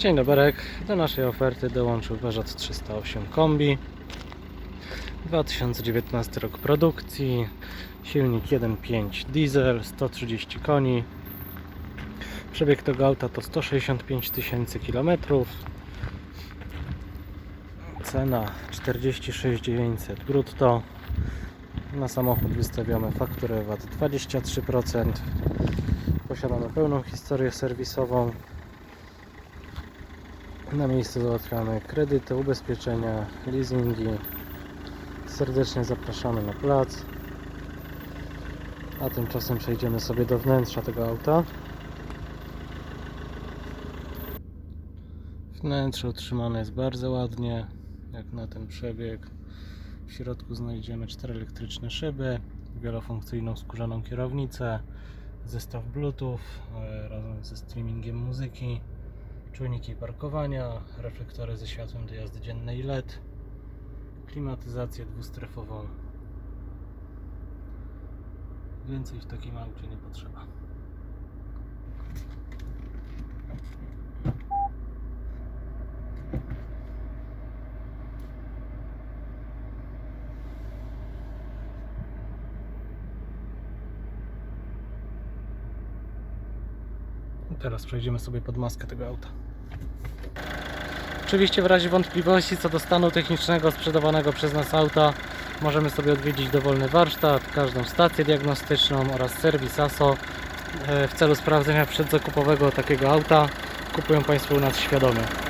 Dzień dobry. Do naszej oferty dołączył Peugeot 308 Kombi. 2019 rok produkcji. Silnik 1.5 diesel, 130 koni. Przebieg tego auta to 165 tysięcy kilometrów. Cena 46 900 brutto. Na samochód wystawiamy fakturę VAT 23%. Posiadamy pełną historię serwisową. Na miejscu załatwiamy kredyty, ubezpieczenia, leasingi. Serdecznie zapraszamy na plac. A tymczasem przejdziemy sobie do wnętrza tego auta. Wnętrze utrzymane jest bardzo ładnie, jak na ten przebieg. W środku znajdziemy cztery elektryczne szyby, wielofunkcyjną skórzaną kierownicę, zestaw Bluetooth e, razem ze streamingiem muzyki, czujniki parkowania, reflektory ze światłem do jazdy dziennej LED, klimatyzację dwustrefową. Więcej w takim aucie nie potrzeba. Teraz przejdziemy sobie pod maskę tego auta. Oczywiście w razie wątpliwości co do stanu technicznego sprzedawanego przez nas auta możemy sobie odwiedzić dowolny warsztat, każdą stację diagnostyczną oraz serwis ASO e, w celu sprawdzenia przedzakupowego takiego auta. Kupują Państwo u nas świadomie.